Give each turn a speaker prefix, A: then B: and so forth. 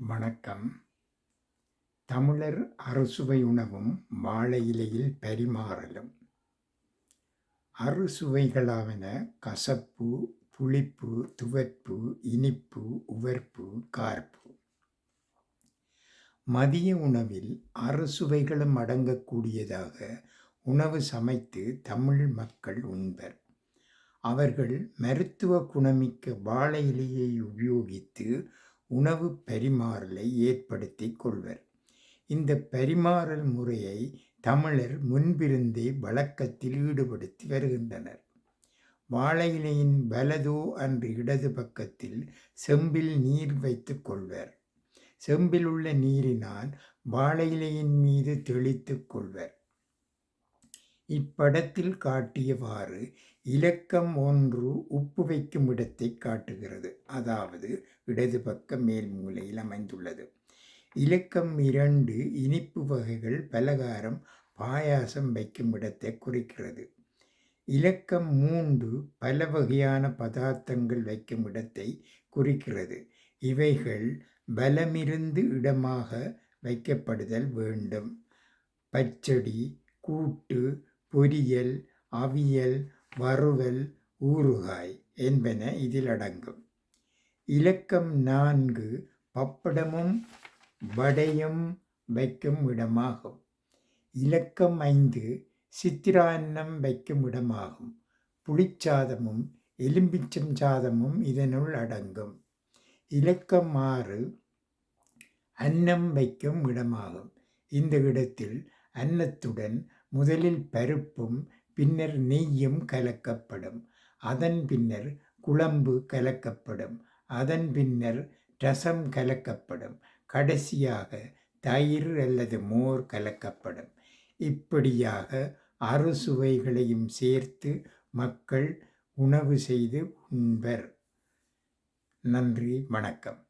A: வணக்கம். தமிழர் அறுசுவை உணவும் வாழை இலையில் பரிமாறலும். அறுசுவைகளாவன கசப்பு புளிப்பு துவர்ப்பு இனிப்பு உவர்ப்பு கார்ப்பு. மதிய உணவில் அறுசுவைகளும் அடங்கக்கூடியதாக உணவு சமைத்து தமிழ் மக்கள் உண்பர். அவர்கள் மருத்துவ குணமிக்க வாழை இலையை உபயோகித்து உணவு பரிமாறலை ஏற்படுத்திக் கொள்வர். இந்த பரிமாறல் முறையை தமிழர் முன்பிருந்தே வழக்கத்தில் ஈடுபடுத்தி வருகின்றனர். வாழை இலையின் வலதோ அன்று இடது பக்கத்தில் செம்பில் நீர் வைத்துக் கொள்வர். செம்பில் உள்ள நீரினால் வாழை இலையின் மீது தெளித்துக் கொள்வர். இப்படத்தில் காட்டியவாறு இலக்கம் ஒன்று உப்பு வைக்கும் இடத்தை காட்டுகிறது. அதாவது இடது பக்க மேல் மூலையில் அமைந்துள்ளது. இலக்கம் இரண்டு இனிப்பு வகைகள் பலகாரம் பாயாசம் வைக்கும் இடத்தை குறிக்கிறது. இலக்கம் மூன்று பல வகையான பதார்த்தங்கள் வைக்கும் இடத்தை குறிக்கிறது. இவைகள் பலமிருந்து இடமாக வைக்கப்படுதல் வேண்டும். பச்சடி கூட்டு பொரியல் அவியல் வறுவல் ஊறுகாய் என்பன இதில் அடங்கும் இலக்கம் நான்கு பப்படமும் வடையும் வைக்கும் இடமாகும். இலக்கம் ஐந்து சித்திரான்னம் வைக்கும் இடமாகும். புளிச்சாதமும் எலும்பிச்சம் சாதமும் இதனுள் அடங்கும். இலக்கம் ஆறு அன்னம் வைக்கும் இடமாகும். இந்த இடத்தில் அன்னத்துடன் முதலில் பருப்பும் பின்னர் நெய்யும் கலக்கப்படும். அதன் பின்னர் குழம்பு கலக்கப்படும். அதன் பின்னர் ரசம் கலக்கப்படும். கடைசியாக தயிர் அல்லது மோர் கலக்கப்படும். இப்படியாக அறுசுவைகளையும் சேர்த்து மக்கள் உணவு செய்து உண்பர். நன்றி வணக்கம்.